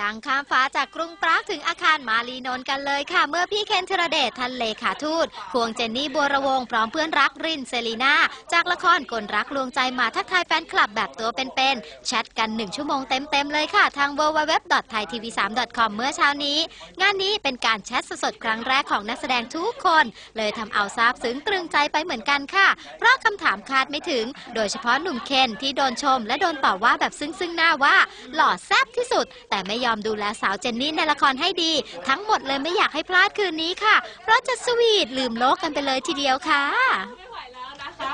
ดังข้ามฟ้าจากกรุงปรากถึงอาคารมารีนนท์กันเลยค่ะ เมื่อพี่เคนธีรเดชทันเลขาทูตควงเจนนี่บัวระวงพร้อมเพื่อนรักรินเซรีนาจากละครกลรักลวงใจมาทักทายแฟนคลับแบบตัวเป็นๆแชทกันหนึ่งชั่วโมงเต็มๆเลยค่ะ ทาง www.thaitv3.com เมื่อเช้านี้ งานนี้เป็นการแชทสดๆครั้งแรกของนักแสดงทุกคน เลยทำเอาซาบซึ้งตรึงใจไปเหมือนกันค่ะ เพราะคำถามคาดไม่ถึง โดยเฉพาะหนุ่มเคนที่โดนชม และโดนต่อว่าแบบซึ้งๆหน้าว่า หล่อแซ่บที่สุดแต่ไม่ยอมดูแลสาวเจนนี่ในละครให้ดี ทั้งหมดเลยไม่อยากให้พลาดคืนนี้ค่ะ เพราะจะสวีทลืมโลกกันไปเลยทีเดียวค่ะ ไม่ไหวแล้วนะคะ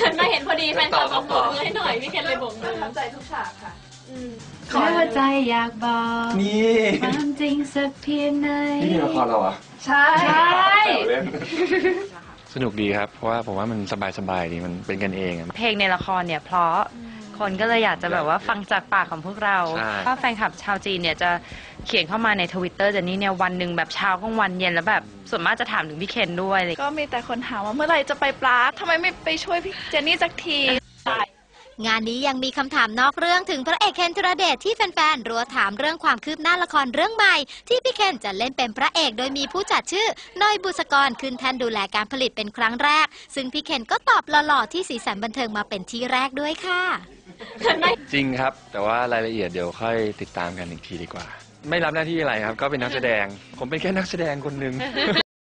หันมาเห็นพอดีแฟนคลับบอกโบกมือให้หน่อยพี่เคนเลยโบกมือทำใจทุกฉากค่ะขอหัวใจอยากบอกนี่ความจริงสักเพียงไหนนี่มีละครเราเหรอะใช่เล่นสนุกดีครับ เพราะว่าผมว่ามันสบายๆดีมันเป็นกันเองอะเพลงในละครเนี่ยเพราะ คนก็เลยอยากจะแบบว่าฟังจากปากของพวกเราใช่ถ้าแฟนคลับชาวจีนเนี่ยจะเขียนเข้ามาในทวิตเตอร์เจนนี่เนี่ยวันหนึ่งแบบเช้ากลางวันเย็นแล้วแบบส่วนมากจะถามถึงพี่เคนด้วยอะไรอย่างเลยก็มีแต่คนถามว่าเมื่อไหร่จะไปปลาร์คทำไมไม่ไปช่วยพี่เจนนี่สักที งานนี้ยังมีคำถามนอกเรื่องถึงพระเอกเคนธีรเดชที่แฟนๆ รัวถามเรื่องความคืบหน้าละครเรื่องใหม่ ที่พี่เคนจะเล่นเป็นพระเอกโดยมีผู้จัดชื่อเนยบุษกรขึ้นแทนดูแลการผลิตเป็นครั้งแรก ซึ่งพี่เคนก็ตอบหล่อๆที่สีสันบันเทิงมาเป็นที่แรกด้วยค่ะ จริงครับ แต่ว่ารายละเอียดเดี๋ยวค่อยติดตามกันอีกทีดีกว่า ไม่รับหน้าที่อะไรครับ ก็เป็นนักแสดง ผมเป็นแค่นักแสดงคนหนึ่ง